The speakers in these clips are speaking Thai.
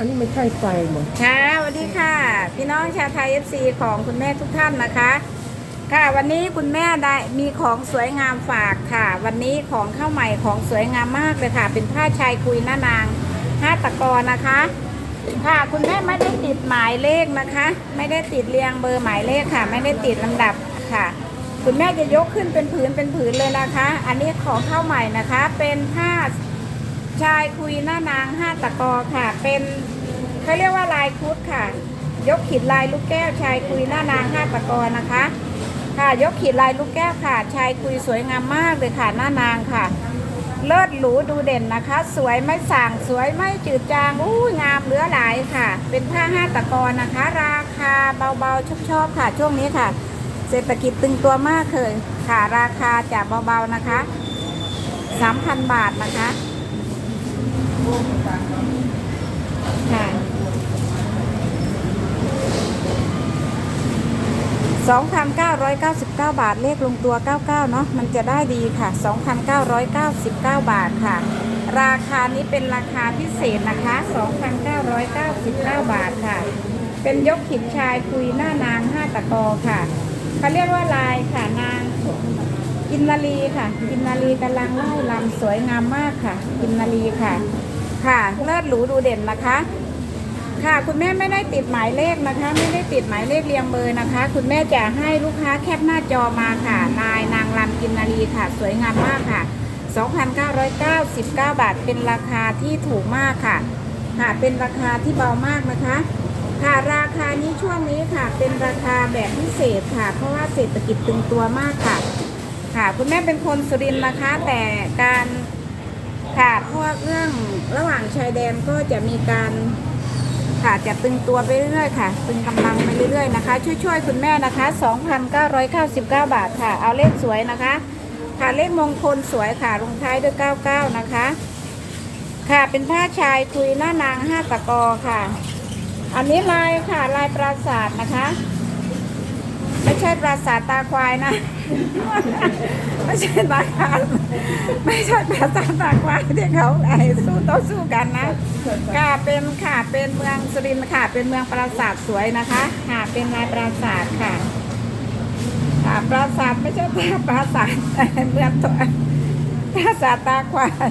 อันนี้ไม่ใช่ไฟหมดค่ะสวัสดีค่ะ พี่น้องชาวไทยเอฟซีของคุณแม่ทุกท่านนะคะ ค่ะวันนี้คุณแม่ได้มีของสวยงามฝากค่ะ วันนี้ของเข้าใหม่ของสวยงามมากเลยค่ะ เป็นผ้าชายคุยหน้านางห้าตะกอนะคะ ค่ะคุณแม่ไม่ได้ติดหมายเลขนะคะ ไม่ได้ติดเรียงเบอร์หมายเลขค่ะ ไม่ได้ติดลำดับค่ะ คุณแม่จะยกขึ้นเป็นผืนเป็นผืนเลยนะคะ อันนี้ของเข้าใหม่นะคะ เป็นผ้า ชายคุยหน้านางห้าตะกอค่ะ เป็นเขาเรียกว่าลายคุดค่ะ ยกขีดลายลูกแก้ว ชายคุยหน้านางห้าตะกอนะคะ ค่ะยกขีดลายลูกแก้วค่ะ ชายคุยสวยงามมากเลยค่ะหน้านางค่ะ เลิศหรูดูเด่นนะคะ สวยไม่ส่างสวยไม่จืดจางอู้ยงามเหลือหลายค่ะ เป็นผ้าห้าตะกอนะคะ ราคาเบาๆชอบๆค่ะ ช่วงนี้ค่ะ เศรษฐกิจตึงตัวมากเลยค่ะราคาจะเบาๆนะคะ3,000 บาทนะคะ ค่ะ2,999 บาท เลขลงตัว 99 เนาะมันจะได้ดีค่ะ 2,999 บาทค่ะ ราคานี้เป็นราคาพิเศษนะคะ 2,999 บาทค่ะ เป็นยกขินชายคุยหน้านาง 5 ตะกอค่ะเขาเรียกว่าลายค่ะนางกินนาลีค่ะ กินนาลีกำลังไล่ลำสวยงามมากค่ะ กินนาลีค่ะ ค่ะเลิศหรูดูเด่นนะคะ ค่ะคุณแม่ไม่ได้ติดหมายเลขนะคะ ไม่ได้ติดหมายเลขเรียงเบอร์นะคะ คุณแม่จะให้ลูกค้าแคปหน้าจอมาค่ะ นายนางรำกินนาลีค่ะ สวยงามมากค่ะ 2,999 บาทเป็นราคาที่ถูกมากค่ะ ค่ะเป็นราคาที่เบามากนะคะ ค่ะราคานี้ช่วงนี้ค่ะ เป็นราคาแบบพิเศษค่ะ เพราะว่าเศรษฐกิจตึงตัวมากค่ะ ค่ะ คุณแม่เป็นคนสุรินทร์นะคะ แต่การ รื่งระหว่างชายแดนก็จะมีการค่ะจะตึงตัวไปเรื่อยๆค่ะ ตึงกำลังไปเรื่อยๆนะคะ ช่วยๆคุณแม่นะคะ 2,999 บาทค่ะ เอาเลขสวยนะคะ ค่ะเลขมงคลสวยค่ะลงท้ายด้วย 99 นะคะ ค่ะเป็นผ้าชายคุยหน้านางห้าตะกอค่ะ อันนี้ลายค่ะลายปราสาทนะคะ ไม่ใช่ปราสาทตาควายนะ ไม่ใช่ตาควายไม่ใช่ปราสาตาควายที่เขาไอ้สู้ต่อสู้กันนะค่ะเป็นค่ะเป็นเมืองสุรินทร์ค่ะ เป็นเมืองปราสาทสวยนะคะค่ะเป็นลายปราสาทค่ะค่ะปราสาทไม่ใช่ตาปราสาทเมืองตัวปราสาทตาควาย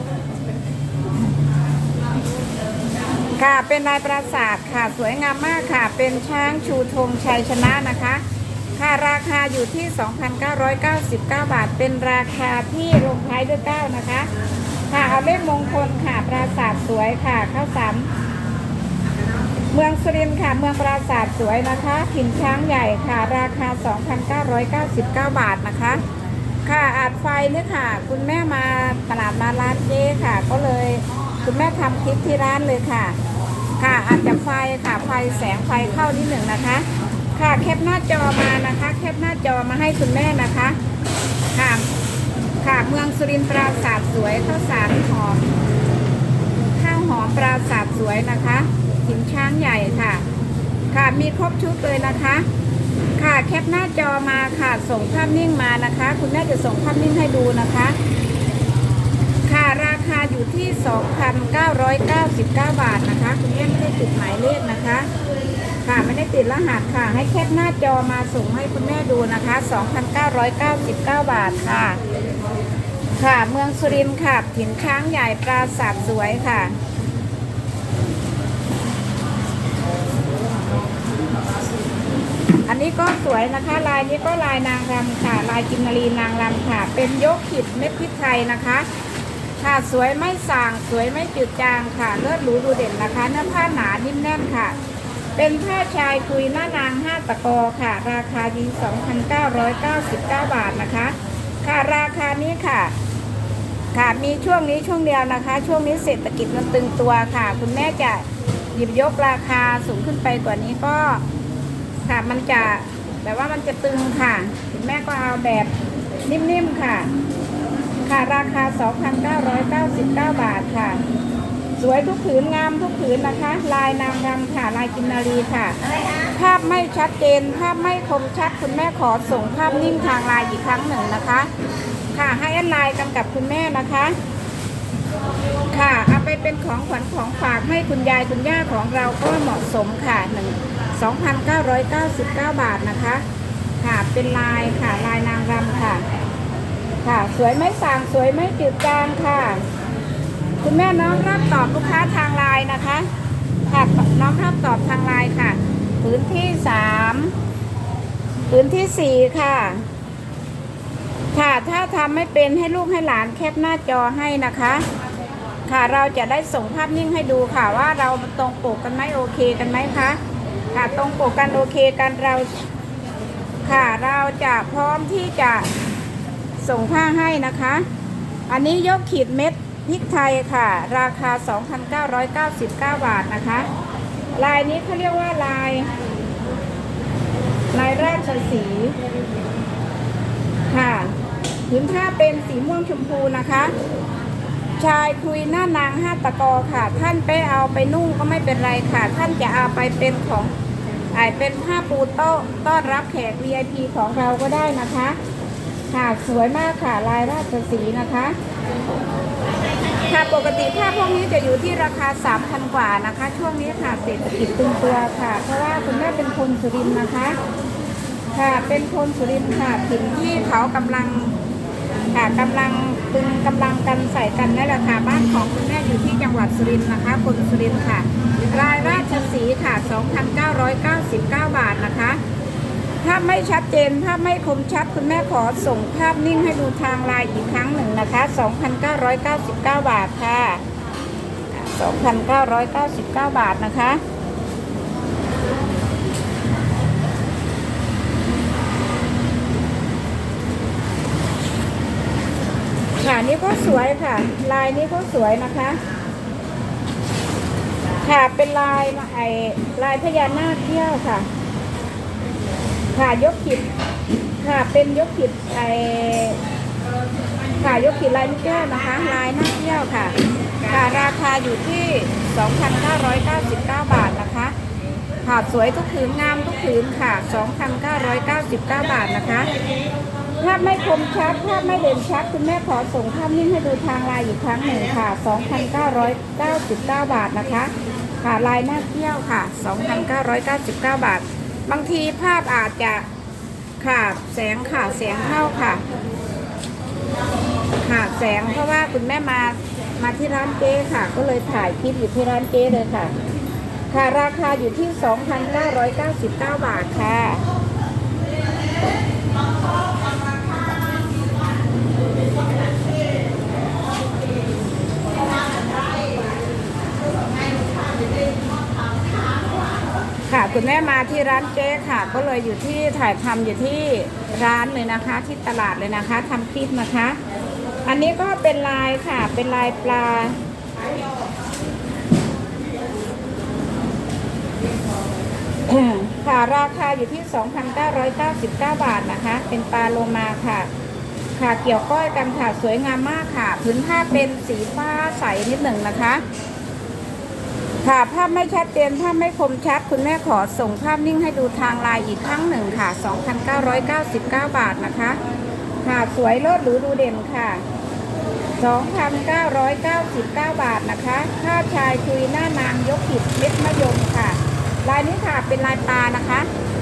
ค่ะเป็นลายปราสาทค่ะสวยงามมากค่ะ เป็นช้างชูธงชัยชนะนะคะ ค่ะราคาอยู่ที่ 2,999 บาท เป็นราคาที่ลงท้ายด้วย9นะคะ ค่ะเอาเลขมงคลค่ะ ปราสาทสวยค่ะข้าวสามเมืองสุรินทร์ค่ะ เมืองปราสาทสวยนะคะถิ่นช้างใหญ่ค่ะ ราคา 2,999 บาทนะคะ ค่ะอาจไฟเนี่ยค่ะ คุณแม่มาตลาดมาร้านเจ๊ค่ะ ก็เลย คุณแม่ทำคลิปที่ร้านเลยค่ะ ค่ะอาจจะไฟค่ะไฟแสงไฟเข้านิดหนึ่งนะคะ ค่ะแคปหน้าจอมานะคะ แคปหน้าจอมาให้คุณแม่นะคะค่ะค่ะเมืองสุรินทร์ปราสาทสวยข้าวสารหอมข้าวหอมปราสาทสวยนะคะหินช้างใหญ่ค่ะ ค่ะมีครบชุดเลยนะคะ ค่ะแคปหน้าจอมาค่ะส่งภาพนิ่งมานะคะ คุณแม่จะส่งภาพนิ่งให้ดูนะคะ ค่ะราคาอยู่ที่ 2,999 บาทนะคะ คุณแม่ไม่ได้ติดหมายเลขนะคะ ค่ะ ไม่ได้ติดรหัสค่ะ ให้แคปหน้าจอมาส่งให้คุณแม่ดูนะคะ 2,999 บาทค่ะ ค่ะ เมืองสุรินทร์ค่ะถิ่นช้างใหญ่ปราสาทสวยค่ะ อันนี้ก็สวยนะคะ ลายนี้ก็ลายนางรำค่ะ ลายกินนารีนางรำค่ะ เป็นยกขิดเม็ดพริกไทยนะคะค่ะสวยไม่สางสวยไม่จืดจางค่ะ เลิศหรูดูเด่นนะคะ เนื้อผ้าหนานิ่มแน่นค่ะ เป็นผ้าชายคุยหน้านางห้าตะกอค่ะ ราคายิง2,999 บาทนะคะ ค่ะราคานี้ค่ะค่ะมีช่วงนี้ช่วงเดียวนะคะ ช่วงนี้เศรษฐกิจมันตึงตัวค่ะ คุณแม่จะหยิบยกราคาสูงขึ้นไปกว่านี้ก็ค่ะมันจะแบบว่ามันจะตึงค่ะ คุณแม่ก็เอาแบบนิ่มๆค่ะ ค่ะราคา 2,999 บาทค่ะ สวยทุกผืนงามทุกผืนนะคะ ลายนางรำค่ะ ลายกินนารีค่ะ ภาพไม่ชัดเจน ภาพไม่คมชัดคุณแม่ขอส่งภาพนิ่งทางไลน์อีกครั้งหนึ่งนะคะ ค่ะให้ไลน์กันกับคุณแม่นะคะ ค่ะเอาไปเป็นของขวัญของฝากให้คุณยายคุณย่าของเราก็เหมาะสมค่ะหนึ่ง2,999บาทนะคะ ค่ะเป็นลายค่ะลายนางรำค่ะ ค่ะสวยไม่สางสวยไม่จืดจางค่ะ คุณแม่น้องรับตอบลูกค้าทางไลน์นะคะค่ะน้องรับตอบทางไลน์ค่ะ พื้นที่สามพื้นที่สี่ค่ะ ค่ะถ้าทำไม่เป็นให้ลูกให้หลานแคปหน้าจอให้นะคะ ค่ะเราจะได้ส่งภาพนิ่งให้ดูค่ะว่าเราตรงปกกันไหมโอเคกันไหมคะค่ะตรงปกกันโอเคกันเราค่ะเราจะพร้อมที่จะส่งผ้าให้นะคะ อันนี้ยกขีดเม็ด พริกไทยค่ะ ราคา 2,999 บาทนะคะ ลายนี้เขาเรียกว่าลาย ลายราชสี ค่ะพื้นผ้าเป็นสีม่วงชมพูนะคะ ชายคุยหน้านางห้าตะกอค่ะ ท่านไปเอาไปนุ่งก็ไม่เป็นไรค่ะ ท่านจะเอาไปเป็นของไอเป็นผ้าปูโต๊ะต้อนรับแขก VIP ของเราก็ได้นะคะ ค่ะสวยมากค่ะลายราชสีนะคะ ค่ะปกติผ้าพวกนี้จะอยู่ที่ราคา 3,000 กว่านะคะ ช่วงนี้ค่ะเศรษฐกิจตึงตัวค่ะ เพราะว่าคุณแม่เป็นคนสุรินทร์นะคะ ค่ะเป็นคนสุรินทร์ค่ะถิ่นที่เขากำลังค่ะกำลังตึงกำลังกันใส่กันนั่นแหละค่ะบ้านของคุณแม่อยู่ที่จังหวัดสุรินทร์นะคะ คนสุรินทร์ค่ะ รายราชสีค่ะ 2,999 บาทนะคะ ถ้าไม่ชัดเจนถ้าไม่คมชัดคุณแม่ขอส่งภาพนิ่งให้ดูทางไลน์อีกครั้งหนึ่งนะคะ 2,999 บาทค่ะ 2,999 บาทนะคะค่ะนี่ก็สวยค่ะ ลายนี้ก็สวยนะคะ ค่ะเป็นลายไอลายพญานาคเที่ยวค่ะ ค่ะยกขิดค่ะเป็นยกขิดไอค่ะยกขิดลายลูกแก้วนะคะลายหน้าเที่ยวค่ะค่ะราคาอยู่ที่ 2,999 บาทนะคะค่ะสวยทุกผืนงามทุกผืนค่ะ 2,999 บาทนะคะภาพไม่คมชัดภาพไม่เด่นชัดคุณแม่ขอส่งภาพนิ่งให้ดูทางไลน์อีกครั้งหนึ่งค่ะ 2,999 บาทนะคะ ค่ะลายหน้าเที่ยวค่ะ 2,999 บาท บางทีภาพอาจจะขาดแสงขาดแสงเข้าค่ะ ขาดแสงเพราะว่าคุณแม่มามาที่ร้านเจ๊ค่ะ ก็เลยถ่ายคลิปอยู่ที่ร้านเจ๊เลยค่ะ ค่ะราคาอยู่ที่ 2,999 บาทค่ะ ค่ะคุณแม่มาที่ร้านเจ๊ค่ะ ก็เลยอยู่ที่ถ่ายทำอยู่ที่ร้านเลยนะคะ ที่ตลาดเลยนะคะทำคลิปนะคะ อันนี้ก็เป็นลายค่ะ เป็นลายปลา ค่ะราคาอยู่ที่ 2,999 บาทนะคะ เป็นปลาโลมาค่ะ ค่ะเกี่ยวก้อยกันค่ะสวยงามมากค่ะ พื้นผ้าเป็นสีฟ้าใสนิดหนึ่งนะคะ ค่ะภาพไม่ชัดเจนภาพไม่คมชัด คุณแม่ขอส่งภาพนิ่งให้ดูทางไลน์อีกครั้งหนึ่งค่ะ 2,999 บาทนะคะ ค่ะสวยเลิศหรูดูเด่นค่ะ 2,999 บาทนะคะค่าชายคุยหน้านางยกผิดเม็ดมะยมค่ะลายนี้ค่ะเป็นลายปลานะคะ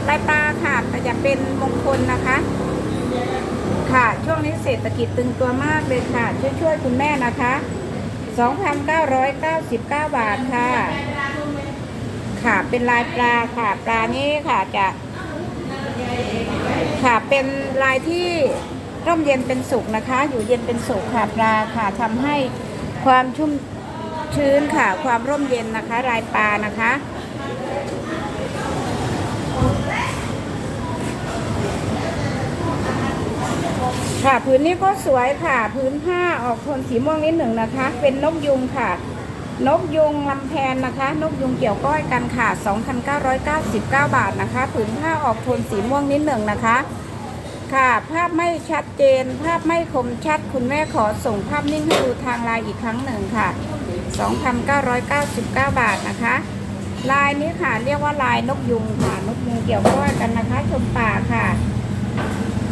ลายปลาค่ะแต่จะเป็นมงคลนะคะ ค่ะช่วงนี้เศรษฐกิจตึงตัวมากเลยค่ะ ช่วยช่วยๆคุณแม่นะคะ 2,999 บาทค่ะ ค่ะเป็นลายปลาค่ะปลานี้ค่ะจะ ค่ะเป็นลายที่ร่มเย็นเป็นสุขนะคะ อยู่เย็นเป็นสุขค่ะปลาค่ะทำให้ความชุ่มชื้นค่ะ ความร่มเย็นนะคะ ลายปลานะคะ ค่ะพื้นนี้ก็สวยค่ะพื้นผ้าออกโทนสีม่วงนิดหนึ่งนะคะ เป็นนกยุงค่ะ นกยุงลำแพนนะคะ นกยุงเกี่ยวก้อยกันค่ะ 2,999 บาทนะคะผืนผ้าออกโทนสีม่วงนิดหนึ่งนะคะ ค่ะภาพไม่ชัดเจน ภาพไม่คมชัดคุณแม่ขอส่งภาพนิ่งให้ดูทางไลน์อีกครั้งหนึ่งค่ะ 2,999 บาทนะคะลายนี้ค่ะเรียกว่าลายนกยุงค่ะนกยุงเกี่ยวก้อยกันนะคะ ชมป่าค่ะ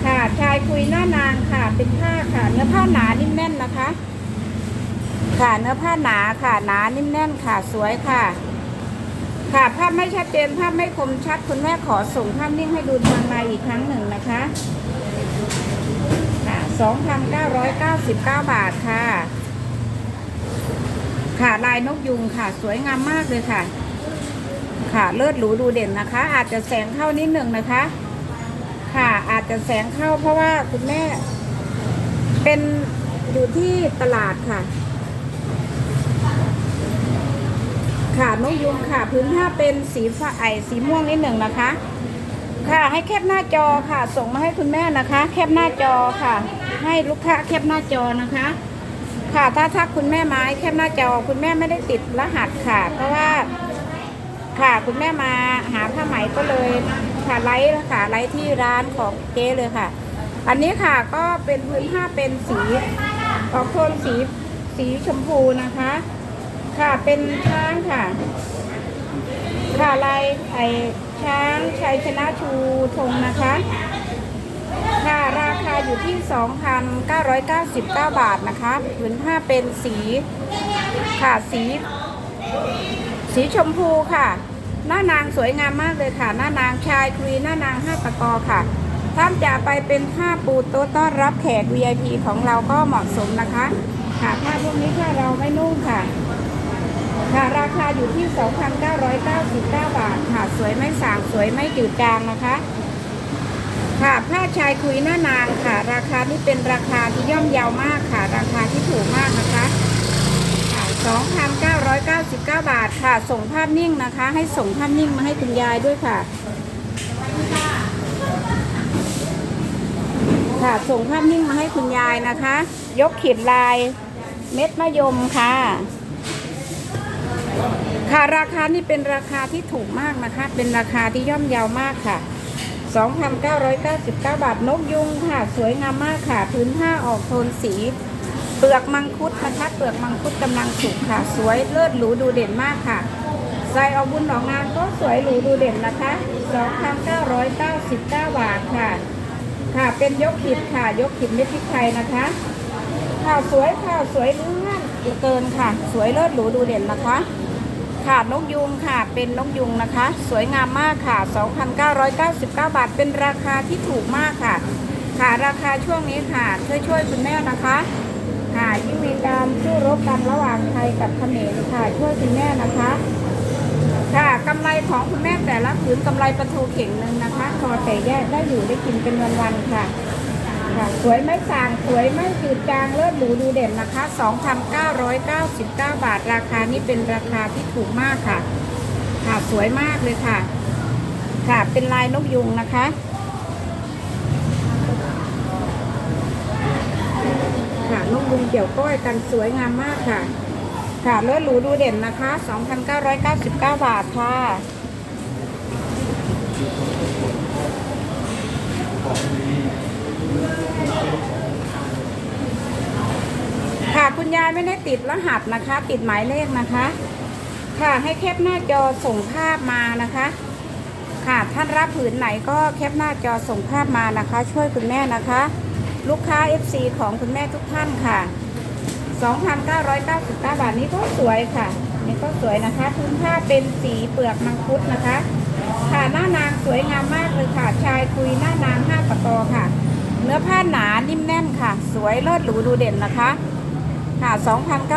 ค่ะชายคุยหน้านางค่ะ เป็นผ้าค่ะ เนื้อผ้าหนานิ่มแน่นนะคะ ค่ะเนื้อผ้าหนาค่ะ หนานิ่มแน่นค่ะสวยค่ะ ค่ะภาพไม่ชัดเจนภาพไม่คมชัดคุณแม่ขอส่งภาพนิ่งให้ดูทางในอีกครั้งหนึ่งนะคะค่ะ2,999 บาทค่ะ ค่ะลายนกยุงค่ะ สวยงามมากเลยค่ะ ค่ะเลิศหรูดูเด่นนะคะ อาจจะแสงเข้านิดหนึ่งนะคะ ค่ะอาจจะแสงเข้าเพราะว่าคุณแม่ เป็นอยู่ที่ตลาดค่ะ ค่ะนกยุงค่ะ พื้นผ้าเป็นสีฟ้าไอสีม่วงนิดหนึ่งนะคะ ค่ะให้แคปหน้าจอค่ะ ส่งมาให้คุณแม่นะคะ แคปหน้าจอค่ะ ให้ลูกค้าแคปหน้าจอนะคะ ค่ะถ้าทักคุณแม่มาให้แคปหน้าจอ คุณแม่ไม่ได้ติดรหัสค่ะ เพราะว่า ค่ะคุณแม่มาหาผ้าไหมก็เลย ค่ะไลฟ์ค่ะไลฟ์ที่ร้านของเจ๊เลยค่ะ อันนี้ค่ะก็เป็นพื้นผ้าเป็นสีออกโทนสีสีชมพูนะคะ ค่ะเป็นช้างค่ะ ค่ะลายไอช้างชัยชนะชูธงนะคะ ค่ะราคาอยู่ที่ 2,999 บาทนะคะผืนผ้าเป็นสีค่ะสี สีชมพูค่ะ หน้านางสวยงามมากเลยค่ะ หน้านางชายครีหน้านางห้าตะกอค่ะท่านจะไปเป็นผ้าปูโต๊ะต้อนรับแขก VIP ของเราก็เหมาะสมนะคะค่ะผ้าพวกนี้ถ้าเราไม่นุ่งค่ะ ค่ะราคาอยู่ที่ 2,999 บาทค่ะ สวยไม่สางสวยไม่จืดจางนะคะ ค่ะผ้าชายคุยหน้านางค่ะ ราคาที่เป็นราคาที่ย่อมเยาวมากค่ะ ราคาที่ถูกมากนะคะ 2,999 บาทค่ะ ส่งภาพนิ่งนะคะ ให้ส่งภาพนิ่งมาให้คุณยายด้วยค่ะ ค่ะ ส่งภาพนิ่งมาให้คุณยายนะคะ ยกขีดลายเม็ดมะยมค่ะ ค่ะราคานี่เป็นราคาที่ถูกมากนะคะ เป็นราคาที่ย่อมเยาวมากค่ะ 2,999 บาทนกยุงค่ะ สวยงามมากค่ะ พื้นผ้าออกโทนสี เปลือกมังคุดนะคะเปลือกมังคุดกำลังสุกค่ะ สวยเลิศหรูดูเด่นมากค่ะใส่เอาบุญออกงานก็สวยหรูดูเด่นนะคะ2,999 บาทค่ะ ค่ะเป็นยกขิดค่ะ ยกขิดเม็ดพริกไทยนะคะ ค่ะ สวยค่ะสวยเลื่อนเกินค่ะ สวยเลิศหรูดูเด่นนะคะค่ะนกยุงค่ะเป็นนกยุงนะคะ สวยงามมากค่ะ 2,999 บาท เป็นราคาที่ถูกมากค่ะ ค่ะราคาช่วงนี้ค่ะช่วยช่วยคุณแม่นะคะ ค่ะยิ่งมีการสู้รบกันระหว่างไทยกับเขมรค่ะ ช่วยคุณแม่นะคะ ค่ะกำไรของคุณแม่แต่ละผืนกำไรประทูเข่งหนึ่งนะคะพอแต่แยกได้อยู่ได้กินเป็นวันๆค่ะค่ะสวยไม่สางสวยไม่จืดจางเลิศหรูดูเด่นนะคะ 2,999 บาทราคานี้เป็นราคาที่ถูกมากค่ะ ค่ะสวยมากเลยค่ะ ค่ะเป็นลายนกยุงนะคะ ค่ะนกยุงเกี่ยวก้อยกันสวยงามมากค่ะ ค่ะเลิศหรูดูเด่นนะคะ 2,999 บาทค่ะค่ะคุณยายไม่ได้ติดรหัสนะคะ ติดหมายเลขนะคะ ค่ะให้แคปหน้าจอส่งภาพมานะคะ ค่ะท่านรับผืนไหนก็แคปหน้าจอส่งภาพมานะคะ ช่วยคุณแม่นะคะ ลูกค้า FC ของคุณแม่ทุกท่านค่ะ 2,999 บาทนี้ก็สวยค่ะ นี่ก็สวยนะคะพื้นผ้าเป็นสีเปลือกมังคุดนะคะ ค่ะหน้านางสวยงามมากเลยค่ะ ชายคุยหน้านางห้าตะกอค่ะ เนื้อผ้าหนานิ่มแน่นค่ะ สวยเลิศหรูดูเด่นนะคะค่ะ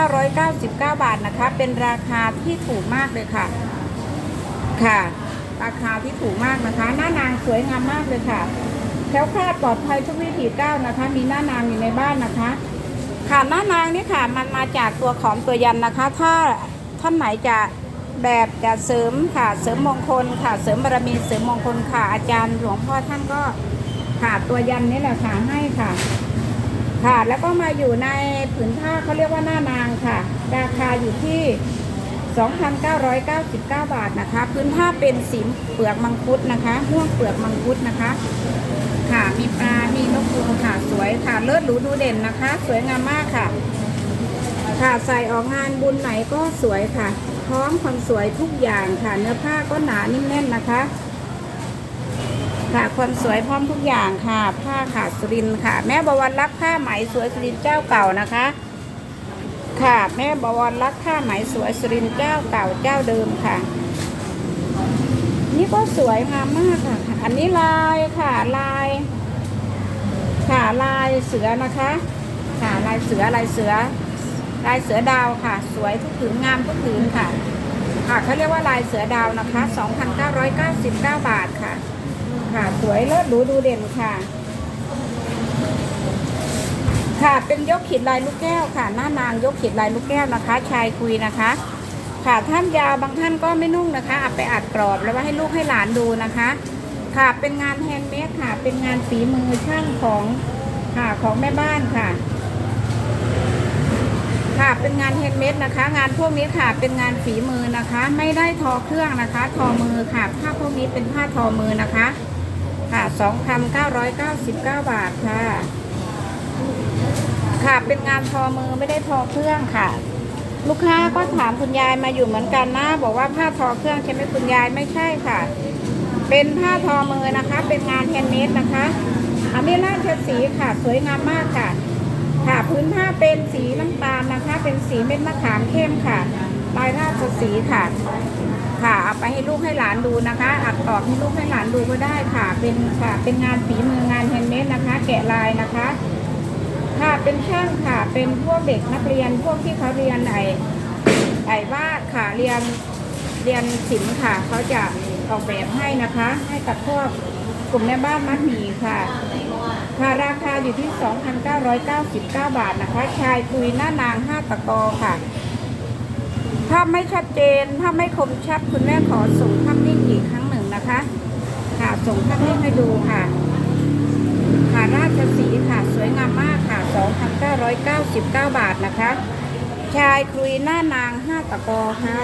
2,999 บาทนะคะ เป็นราคาที่ถูกมากเลยค่ะ ค่ะ ราคาที่ถูกมากนะคะ หน้านางสวยงามมากเลยค่ะ แคล้วคลาดปลอดภัยทุกวิถีก้าวนะคะ มีหน้านางอยู่ในบ้านนะคะ ค่ะหน้านางนี่ค่ะมันมาจากตัวขอมตัวยันนะคะ ถ้าท่านไหนจะแบบจะเสริมค่ะเสริมมงคลค่ะเสริมบารมีเสริมมงคลค่ะอาจารย์หลวงพ่อท่านก็ค่ะตัวยันนี่แหละค่ะให้ค่ะ ค่ะแล้วก็มาอยู่ในผืนผ้าเขาเรียกว่าหน้านางค่ะ ราคาอยู่ที่ 2,999 บาทนะคะ พื้นผ้าเป็นสีเปลือกมังคุดนะคะม่วงเปลือกมังคุดนะคะ ค่ะมีปลา มีนกยูงค่ะสวยค่ะ เลิศหรูดูเด่นนะคะ สวยงามมากค่ะ ค่ะใส่ออกงานบุญไหนก็สวยค่ะพร้อมความสวยทุกอย่างค่ะ เนื้อผ้าก็หนานิ่มแน่นนะคะ ค่ะความสวยพร้อมทุกอย่างค่ะ ผ้าค่ะสุรินค่ะ แม่บวรรักผ้าไหมสวยสุรินเจ้าเก่านะคะ ค่ะ แม่บวรรักผ้าไหมสวยสุรินเจ้าเก่าเจ้าเดิมค่ะ นี่ก็สวยงามมากค่ะ อันนี้ลายค่ะลาย ค่ะลายเสือนะคะ ค่ะลายเสือลายเสือ ลายเสือดาวค่ะ สวยทุกผืนงามทุกผืนค่ะ ค่ะเขาเรียกว่าลายเสือดาวนะคะ 2,999 บาทค่ะ ค่ะสวยเลิศหรูดูเด่นค่ะ ค่ะ เป็นยกขีดลายลูกแก้วค่ะ หน้านางยกขีดลายลูกแก้วนะคะ ชายคุยนะคะ ค่ะท่านยาวบางท่านก็ไม่นุ่งนะคะเอาไปอัดกรอบแล้วว่าให้ลูกให้หลานดูนะคะ ค่ะเป็นงานแฮนด์เมดค่ะ เป็นงานฝีมือช่างของค่ะของแม่บ้านค่ะ ค่ะเป็นงานแฮนด์เมดนะคะ งานพวกนี้ค่ะเป็นงานฝีมือนะคะ ไม่ได้ทอเครื่องนะคะ ทอมือค่ะผ้าพวกนี้เป็นผ้าทอมือนะคะ ค่ะ 2,999 บาทค่ะ ค่ะ เป็นงานทอมือไม่ได้ทอเครื่องค่ะ ลูกค้าก็ถามคุณยายมาอยู่เหมือนกันนะ บอกว่าผ้าทอเครื่องใช่ไหมคุณยายไม่ใช่ค่ะ เป็นผ้าทอมือนะคะ เป็นงานแฮนด์เมดนะคะอันนี้ราชสีค่ะ สวยงามมากค่ะ ค่ะพื้นผ้าเป็นสีน้ำตาลนะคะ เป็นสีเม็ดมะขามเข้มค่ะลายราชสีค่ะ ค่ะเอาไปให้ลูกให้หลานดูนะคะอัดตอบให้ลูกให้หลานดูก็ได้ค่ะ เป็นค่ะเป็นงานฝีมืองานแฮนด์เมดนะคะ แกะลายนะคะ ค่ะเป็นช่างค่ะ เป็นพวกเด็กนักเรียนพวกที่เขาเรียนไอไอวาดค่ะเรียนเรียนศิลป์ค่ะเขาจะออกแบบให้นะคะ ให้กับพวกกลุ่มแม่บ้านมัดหมี่ค่ะค่ะราคาอยู่ที่ 2,999 บาทนะคะ ชายคุยหน้านาง 5 ตะกอค่ะถ้าไม่ชัดเจนถ้าไม่คมชัด คุณแม่ขอส่งภาพนิ่งอีกครั้งหนึ่งนะคะ ค่ะ ส่งภาพนิ่งให้ดูค่ะ ราชสีค่ะสวยงามมากค่ะ 2,999 บาทนะคะ ชายคุยหน้านาง 5 ตะกอค่ะ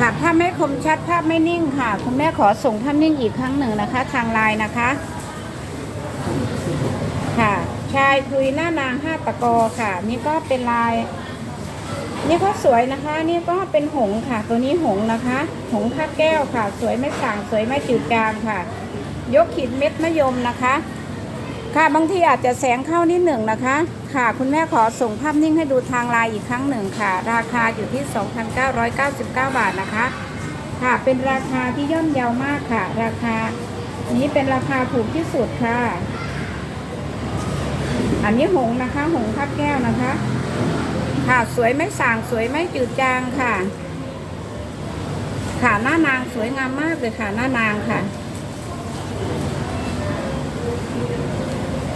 ค่ะถ้าไม่คมชัดภาพไม่นิ่งค่ะ คุณแม่ขอส่งภาพนิ่งอีกครั้งหนึ่งนะคะ ทางไลน์นะคะ ค่ะ ชายคุยหน้านางห้าตะกอค่ะ นี่ก็เป็นลาย นี่ก็สวยนะคะ นี่ก็เป็นหงค่ะ ตัวนี้หงนะคะ หงส์คาแก้วค่ะ สวยไม่สั่างสวยไม่จืดจางค่ะ ยกขีดเม็ดมะยมนะคะ ค่ะบางทีอาจจะแสงเข้านิดหนึ่งนะคะ ค่ะคุณแม่ขอส่งภาพนิ่งให้ดูทางไลน์อีกครั้งหนึ่งค่ะ ราคาอยู่ที่ 2,999 บาทนะคะ ค่ะเป็นราคาที่ย่อมเยาวมากค่ะ ราคานี้เป็นราคาถูกที่สุดค่ะ อันนี้หงนะคะ หงส์ทับแก้วนะคะ ค่ะสวยไม่สางสวยไม่จืดจางค่ะ ค่ะหน้านางสวยงามมากเลยค่ะหน้านางค่ะ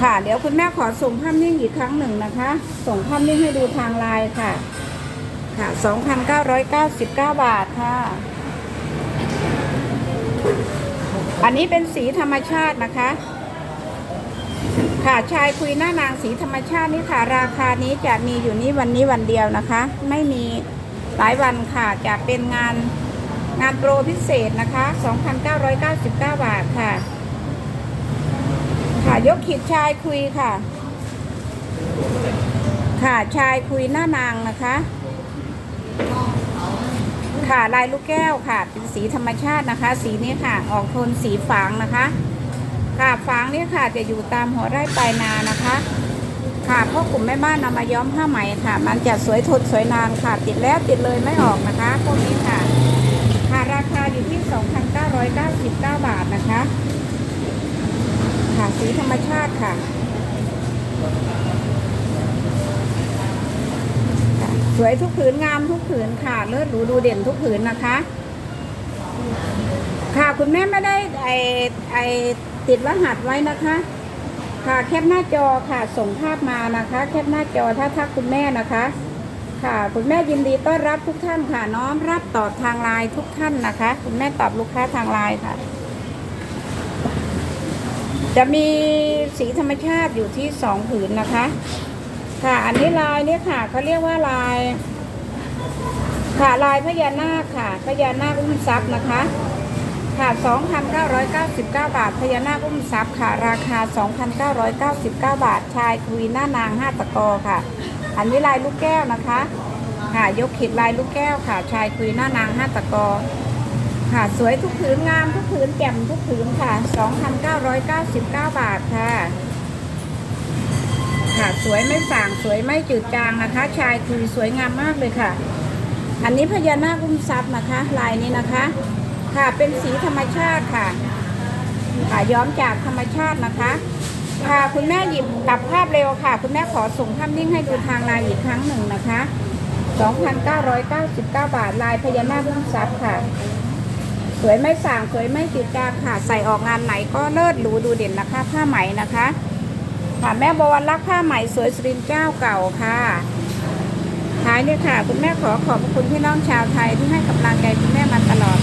ค่ะเดี๋ยวคุณแม่ขอส่งภาพนิ่งอีกครั้งหนึ่งนะคะ ส่งภาพนิ่งให้ดูทางไลน์ค่ะ ค่ะ2,999บาทค่ะ อันนี้เป็นสีธรรมชาตินะคะ ค่ะชายคุยหน้านางสีธรรมชาตินี่ค่ะ ราคานี้จะมีอยู่นี้วันนี้วันเดียวนะคะ ไม่มีหลายวันค่ะจะเป็นงานงานโปรพิเศษนะคะ 2,999 บาทค่ะ ค่ะยกขีดชายคุยค่ะ ค่ะชายคุยหน้านางนะคะ ค่ะลายลูกแก้วค่ะ เป็นสีธรรมชาตินะคะ สีนี้ค่ะ ออกโทนสีฝางนะคะ ค่ะฝางนี่ค่ะจะอยู่ตามหัวไร่ปลายนานะคะ ค่ะพวกกลุ่มแม่บ้านนำมาย้อมผ้าไหมค่ะ มันจะสวยทนสวยนานค่ะ ติดแล้วติดเลยไม่ออกนะคะพวกนี้ค่ะ ค่ะราคาอยู่ที่ 2,999 บาทนะคะ ค่ะสีธรรมชาติค่ะค่ะสวยทุกผืนงามทุกผืนค่ะ เลิศหรูดูเด่นทุกผืนนะคะ ค่ะคุณแม่ไม่ได้ไอไอ ติดรหัสไว้นะคะ ค่ะแคปหน้าจอค่ะส่งภาพมานะคะ แคปหน้าจอถ้าทักคุณแม่นะคะ ค่ะ คุณแม่ยินดีต้อนรับทุกท่านค่ะ น้อมรับตอบทางไลน์ทุกท่านนะคะ คุณแม่ตอบลูกค้าทางไลน์ค่ะ จะมีสีธรรมชาติอยู่ที่สองผืนนะคะ ค่ะอันนี้ลายเนี่ยค่ะเขาเรียกว่าลาย ค่ะลายพญานาคค่ะพญานาคอุ้มทรัพย์นะคะ ค่ะ 2,999 บาท พญานาคอุ้มทรัพย์ค่ะ ราคา 2,999 บาท ชายคุยหน้านาง 5 ตะกอค่ะ อันนี้ลายลูกแก้วนะคะ ค่ะ ยกขีดลายลูกแก้วค่ะ ชายคุยหน้านาง 5 ตะกอ ค่ะ สวยทุกผืนงามทุกผืนแจ่มทุกผืนค่ะ 2,999 บาทค่ะ ค่ะ สวยไม่ส่างสวยไม่จืดจางนะคะ ชายคือสวยงามมากเลยค่ะ อันนี้พญานาคอุ้มทรัพย์นะคะ ลายนี้นะคะ ค่ะเป็นสีธรรมชาติค่ะค่ะย้อมจากธรรมชาตินะคะ ค่ะคุณแม่หยิบกลับภาพเร็วค่ะ คุณแม่ขอส่งภาพนิ่งให้ดูทางไลน์อีกครั้งหนึ่งนะคะ 2,999 บาทลายพญานาครุ่งทรัพย์ค่ะ สวยไม่ส่างสวยไม่จืดจางค่ะ ใส่ออกงานไหนก็เลิศหรูดูเด่นนะคะ ผ้าไหมนะคะค่ะแม่บวรรักผ้าไหมสวยสุรินเจ้าเก่าค่ะท้ายเนี่ยค่ะ คุณแม่ขอขอบคุณพี่น้องชาวไทยที่ให้กำลังใจคุณแม่มาตลอด